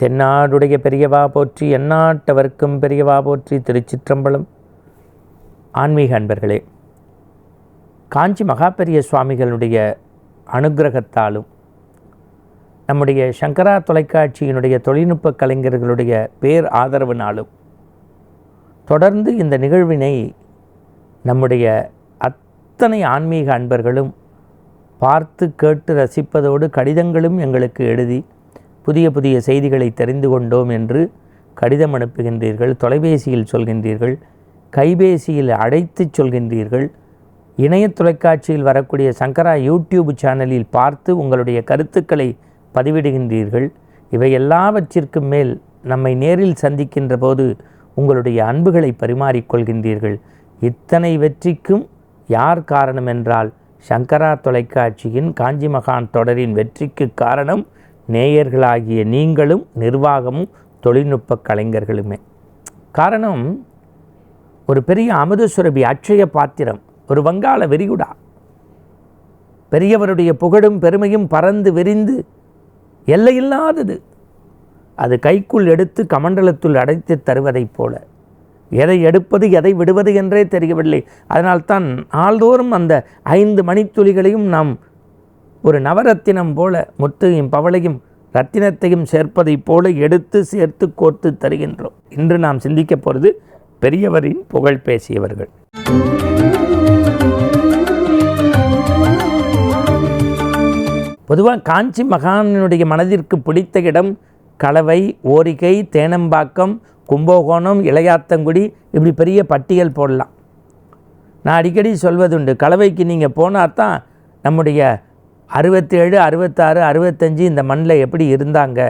தென்னாடுடைய பெரியவா போற்றி எந்நாட்டவர்க்கும் பெரியவா போற்றி திருச்சிற்றம்பலம். ஆன்மீக அன்பர்களே காஞ்சி மகாபெரிய சுவாமிகளுடைய அனுக்கிரகத்தாலும் நம்முடைய சங்கரா தொலைக்காட்சியினுடைய தொழில்நுட்ப கலைஞர்களுடைய பேர் ஆதரவினாலும் தொடர்ந்து இந்த நிகழ்வினை நம்முடைய அத்தனை ஆன்மீக அன்பர்களும் பார்த்து கேட்டு ரசிப்பதோடு கடிதங்களும் எங்களுக்கு எழுதி புதிய புதிய செய்திகளை தெரிந்து கொண்டோம் என்று கடிதம் அனுப்புகின்றீர்கள் தொலைபேசியில் சொல்கின்றீர்கள் கைபேசியில் அழைத்து சொல்கின்றீர்கள் இணைய தொலைக்காட்சியில் வரக்கூடிய சங்கரா யூடியூப் சேனலில் பார்த்து உங்களுடைய கருத்துக்களை பதிவிடுகின்றீர்கள். இவை எல்லாவற்றிற்கும் மேல் நம்மை நேரில் சந்திக்கின்ற போது உங்களுடைய அன்புகளை பரிமாறிக்கொள்கின்றீர்கள் இத்தனை வெற்றிக்கும் யார் காரணம் என்றால் சங்கரா தொலைக்காட்சியின் காஞ்சி மகான் தொடரின் வெற்றிக்கு காரணம் நேயர்களாகிய நீங்களும் நிர்வாகமும் தொழில்நுட்ப கலைஞர்களுமே. காரணம் ஒரு பெரிய அமுதசுரபி அட்சய பாத்திரம் ஒரு வங்காள விரிகுடா பெரியவருடைய புகழும் பெருமையும் பறந்து விரிந்து எல்லையில்லாதது. அது கைக்குள் எடுத்து கமண்டலத்துள் அடைத்து தருவதைப் போல. எதை எடுப்பது எதை விடுவது என்றே தெரியவில்லை. அதனால்தான் நாள்தோறும் அந்த ஐந்து மணித்துளிகளையும் நாம் ஒரு நவரத்தினம் போல முத்தையும் பவளையும் ரத்தினத்தையும் சேர்ப்பதைப் போல எடுத்து சேர்த்து கோர்த்து தருகின்றோம். இன்று நாம் சிந்திக்கப் போகிறது பெரியவரின் புகழ் பேசியவர்கள். பொதுவாக காஞ்சி மகானுடைய மனதிற்கு பிடித்த இடம் கலவை ஓரிகை தேனம்பாக்கம் கும்பகோணம் இளையாத்தங்குடி இப்படி பெரிய பட்டியல் போடலாம். நான் அடிக்கடி சொல்வதுண்டு கலவைக்கு நீங்கள் போனால் தான் நம்முடைய அறுபத்தேழு அறுபத்தாறு அறுபத்தஞ்சு இந்த மண்ணில் எப்படி இருந்தாங்க?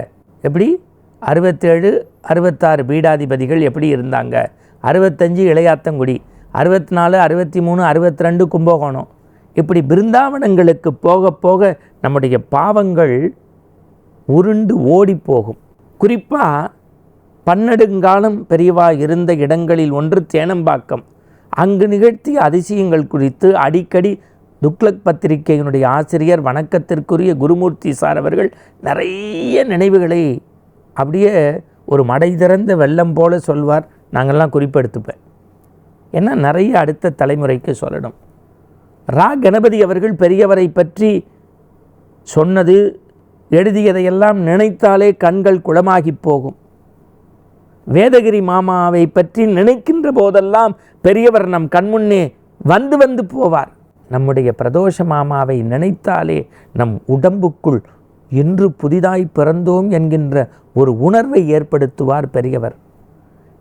எப்படி? அறுபத்தேழு அறுபத்தாறு பீடாதிபதிகள் எப்படி இருந்தாங்க? அறுபத்தஞ்சு இளையாத்தங்குடி அறுபத்தி நாலு அறுபத்தி மூணு அறுபத்தி ரெண்டு கும்பகோணம். இப்படி பிருந்தாவனங்களுக்கு போக போக நம்முடைய பாவங்கள் உருண்டு ஓடி போகும் குறிப்பாக பன்னெடுங்காலம் பெரியவா இருந்த இடங்களில் ஒன்று தேனம்பாக்கம். அங்கு நிகழ்த்திய அதிசயங்கள் குறித்து அடிக்கடி துக்ளக் பத்திரிகையினுடைய ஆசிரியர் வணக்கத்திற்குரிய குருமூர்த்தி சார் அவர்கள் நிறைய நினைவுகளை அப்படியே ஒரு மடை திறந்த வெள்ளம் போல சொல்வார். நாங்கள்லாம் குறிப்பெடுத்துப்பேன். ஏன்னா நிறைய அடுத்த தலைமுறைக்கு சொல்லணும். ரா கணபதி அவர்கள் பெரியவரை பற்றி சொன்னது எழுதியதையெல்லாம் நினைத்தாலே கண்கள் குளமாகி போகும். வேதகிரி மாமாவை பற்றி நினைக்கின்ற போதெல்லாம் பெரியவர் நம் கண்முன்னே வந்து வந்து போவார். நம்முடைய பிரதோஷ மாமாவை நினைத்தாலே நம் உடம்புக்குள் இன்று புதிதாய் பிறந்தோம் என்கின்ற ஒரு உணர்வை ஏற்படுத்துவார் பெரியவர்.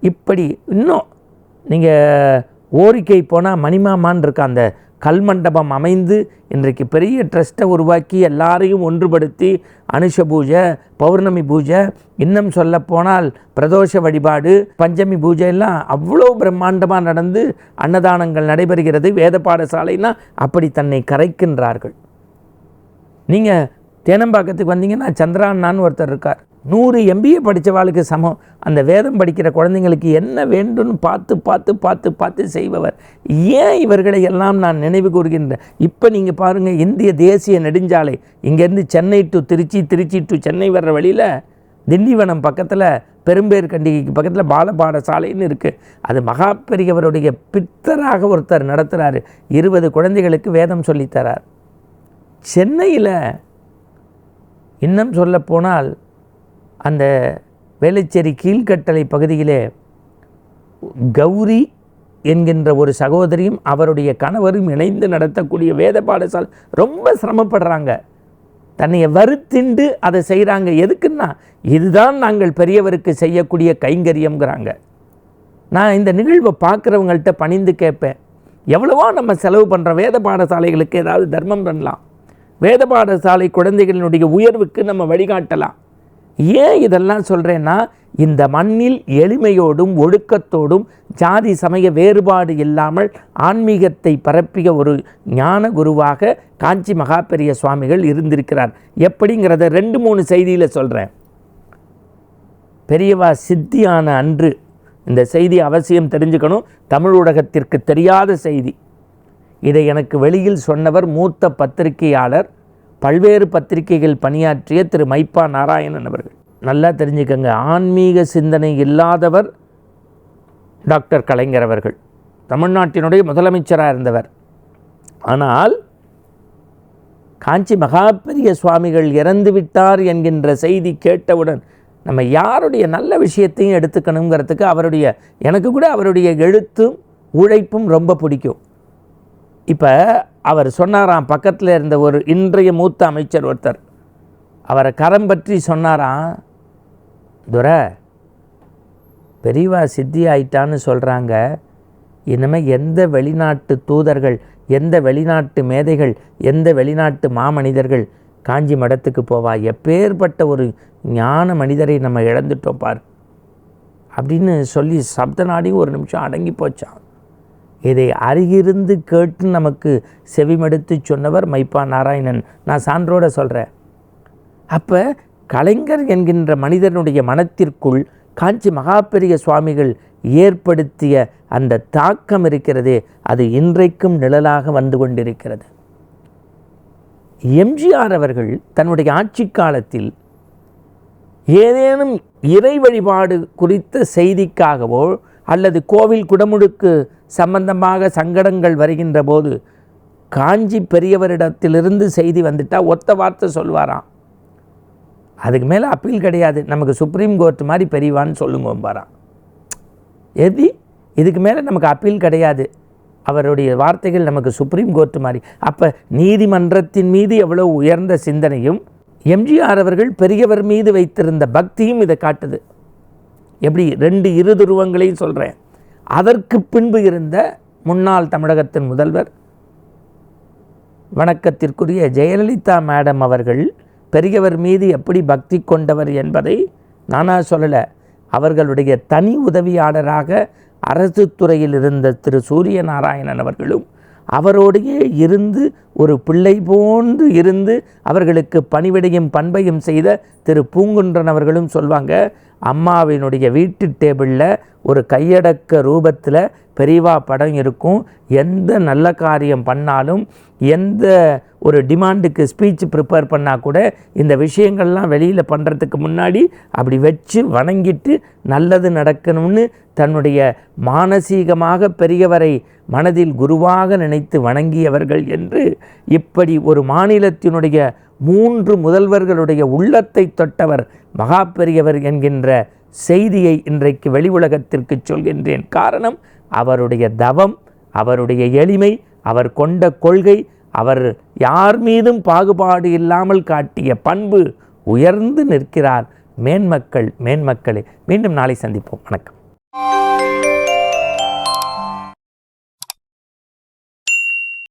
இப்படி இன்னும் நீங்கள் ஓரிக்கை போனால் மணிமாமான் இருக்க அந்த கல்மண்டபம் அமைந்து இன்றைக்கு பெரிய ட்ரஸ்ட்டை உருவாக்கி எல்லாரையும் ஒன்றுபடுத்தி அனுஷ பூஜை பௌர்ணமி பூஜை இன்னும் சொல்ல போனால் பிரதோஷ வழிபாடு பஞ்சமி பூஜை எல்லாம் அவ்வளோ பிரம்மாண்டமாக நடந்து அன்னதானங்கள் நடைபெறுகிறது. வேத பாடசாலைனா அப்படி தன்னை கரைக்கின்றார்கள். நீங்கள் தேனம்பாக்கத்துக்கு வந்தீங்கன்னா சந்திராண்ணான்னு ஒருத்தர் இருக்கார். நூறு எம்பிஏ படித்தவாளுக்கு சமம். அந்த வேதம் படிக்கிற குழந்தைங்களுக்கு என்ன வேண்டும்னு பார்த்து பார்த்து பார்த்து பார்த்து செய்பவர். ஏன் இவர்களை எல்லாம் நான் நினைவு கூறுகின்றேன் இப்போ நீங்கள் பாருங்கள் இந்திய தேசிய நெடுஞ்சாலை. இங்கேருந்து சென்னை டு திருச்சி திருச்சி டு சென்னை வர்ற வழியில் திண்டிவனம் பக்கத்தில் பெரும்பேர் கண்டிகைக்கு பக்கத்தில் பாலபாட சாலைன்னு இருக்குது அது மகா பெரியவருடைய பித்தராக ஒருத்தர் நடத்துகிறாரு இருபது குழந்தைகளுக்கு வேதம் சொல்லித்தரார் சென்னையில் இன்னும் சொல்லப்போனால் அந்த வேளச்சேரி கீழ்கட்டளை பகுதியிலே கௌரி என்கின்ற ஒரு சகோதரியும் அவருடைய கணவரும் இணைந்து நடத்தக்கூடிய வேத பாடசாலை ரொம்ப சிரமப்படுறாங்க. தன்னைய வருத்திண்டு அதை செய்கிறாங்க எதுக்குன்னா இதுதான் நாங்கள் பெரியவருக்கு செய்யக்கூடிய கைங்கரியங்கிறாங்க நான் இந்த நிகழ்வை பார்க்குறவங்கள்ட்ட பணிந்து கேட்பேன். எவ்வளவோ நம்ம செலவு பண்ணுற வேத பாடசாலைகளுக்கு ஏதாவது தர்மம் பண்ணலாம். வேத பாடசாலை குழந்தைகளினுடைய உயர்வுக்கு நம்ம வழிகாட்டலாம். ஏன் இதெல்லாம் சொல்கிறேன்னா இந்த மண்ணில் எளிமையோடும் ஒழுக்கத்தோடும் ஜாதி சமய வேறுபாடு இல்லாமல் ஆன்மீகத்தை பரப்பிய ஒரு ஞான குருவாக காஞ்சி மகாபெரிய சுவாமிகள் இருந்திருக்கிறார். எப்படிங்கிறத ரெண்டு மூணு செய்தியில் சொல்கிறேன் பெரியவா சித்தியான அன்று இந்த செய்தி அவசியம் தெரிஞ்சுக்கணும். தமிழ் ஊடகத்திற்கு தெரியாத செய்தி. இதை எனக்கு வெளியில் சொன்னவர் மூத்த பத்திரிகையாளர் பல்வேறு பத்திரிகைகள் பணியாற்றிய திரு மைப்பா நாராயணன் அவர்கள். நல்லா தெரிஞ்சுக்கங்க. ஆன்மீக சிந்தனை இல்லாதவர் டாக்டர் கலைஞர் அவர்கள். தமிழ்நாட்டினுடைய முதலமைச்சராக இருந்தவர். ஆனால் காஞ்சி மகாபெரிய சுவாமிகள் இறந்து விட்டார் என்கின்ற செய்தி கேட்டவுடன் நம்ம யாருடைய நல்ல விஷயத்தையும் எடுத்துக்கணுங்கிறதுக்கு அவருடைய எனக்கு கூட அவருடைய எழுத்தும் உழைப்பும் ரொம்ப பிடிக்கும். இப்போ அவர் சொன்னாராம் பக்கத்தில் இருந்த ஒரு இன்றைய மூத்த அமைச்சர் ஒருத்தர். அவரை கரம் பற்றி சொன்னாராம் துரை பெரியவா சித்தி ஆயிட்டான்னு சொல்கிறாங்க இனிமேல் எந்த வெளிநாட்டு தூதர்கள் எந்த வெளிநாட்டு மேதைகள் எந்த வெளிநாட்டு மாமனிதர்கள் காஞ்சி மடத்துக்கு போவா? எப்பேற்பட்ட ஒரு ஞான மனிதரை நம்ம இழந்துட்டோம் பார். அப்படின்னு சொல்லி சப்த நாடி ஒரு நிமிஷம் அடங்கி போச்சான் இதை அருகிருந்து கேட்டு நமக்கு செவிமடுத்து சொன்னவர் மைப்பா நாராயணன். நான் சான்றோட சொல்கிறேன் அப்போ கலைஞர் என்கின்ற மனிதனுடைய மனத்திற்குள் காஞ்சி மகாபெரிய சுவாமிகள் ஏற்படுத்திய அந்த தாக்கம் இருக்கிறதே அது இன்றைக்கும் நிழலாக வந்து கொண்டிருக்கிறது. எம்ஜிஆர் அவர்கள் தன்னுடைய ஆட்சி காலத்தில் ஏதேனும் இறை வழிபாடு குறித்த செய்திக்காகவோ அல்லது கோவில் குடமுழுக்கு சம்பந்தமாக சங்கடங்கள் வருகின்ற போது காஞ்சி பெரியவரிடத்திலிருந்து செய்தி வந்துட்டால் ஒத்த வார்த்தை சொல்வாராம். அதுக்கு மேலே அப்பீல் கிடையாது. நமக்கு சுப்ரீம் கோர்ட் மாதிரி பெரியவான்னு சொல்லுங்கம்பாராம் எதி இதுக்கு மேலே நமக்கு அப்பீல் கிடையாது. அவருடைய வார்த்தைகள் நமக்கு சுப்ரீம் கோர்ட் மாதிரி. அப்போ நீதிமன்றத்தின் மீது எவ்வளோ உயர்ந்த சிந்தனையும் எம்ஜிஆர் அவர்கள் பெரியவர் மீது வைத்திருந்த பக்தியும் இதை காட்டுது. எப்படி ரெண்டு இரு துருவங்களையும் சொல்கிறேன் அதற்கு பின்பு இருந்த முன்னாள் தமிழகத்தின் முதல்வர் வணக்கத்திற்குரிய ஜெயலலிதா மேடம் அவர்கள் பெரியவர் மீது எப்படி பக்தி கொண்டவர் என்பதை நானா சொல்லலை. அவர்களுடைய தனி உதவியாளராக அரசு துறையில் இருந்த திரு. சூரிய நாராயணன் அவர்களும் அவரோடையே இருந்து ஒரு பிள்ளை போன்று இருந்து அவர்களுக்கு பணிவிடையும் பண்பையும் செய்த திரு பூங்குன்றன் அவர்களும் சொல்வாங்க அம்மாவினுடைய வீட்டு டேபிளில் ஒரு கையடக்க ரூபத்தில் பெரிவா படம் இருக்கும். எந்த நல்ல காரியம் பண்ணாலும் எந்த ஒரு டிமாண்டுக்கு ஸ்பீச் ப்ரிப்பேர் பண்ணால் கூட இந்த விஷயங்கள்லாம் வெளியில் பண்ணுறதுக்கு முன்னாடி அப்படி வச்சு வணங்கிட்டு நல்லது நடக்கணும்னு தன்னுடைய மானசீகமாக பெரியவரை மனதில் குருவாக நினைத்து வணங்கியவர்கள் என்று இப்படி ஒரு மாநிலத்தினுடைய மூன்று முதல்வர்களுடைய உள்ளத்தை தொட்டவர் மகா பெரியவர் என்கின்ற செய்தியை இன்றைக்கு வெளி உலகத்திற்கு சொல்கின்றேன். காரணம் அவருடைய தவம் அவருடைய எளிமை அவர் கொண்ட கொள்கை அவர் யார் மீதும் பாகுபாடு இல்லாமல் காட்டிய பண்பு உயர்ந்து நிற்கிறார். மேன்மக்கள் மேன்மக்களே மீண்டும் நாளை சந்திப்போம். வணக்கம்.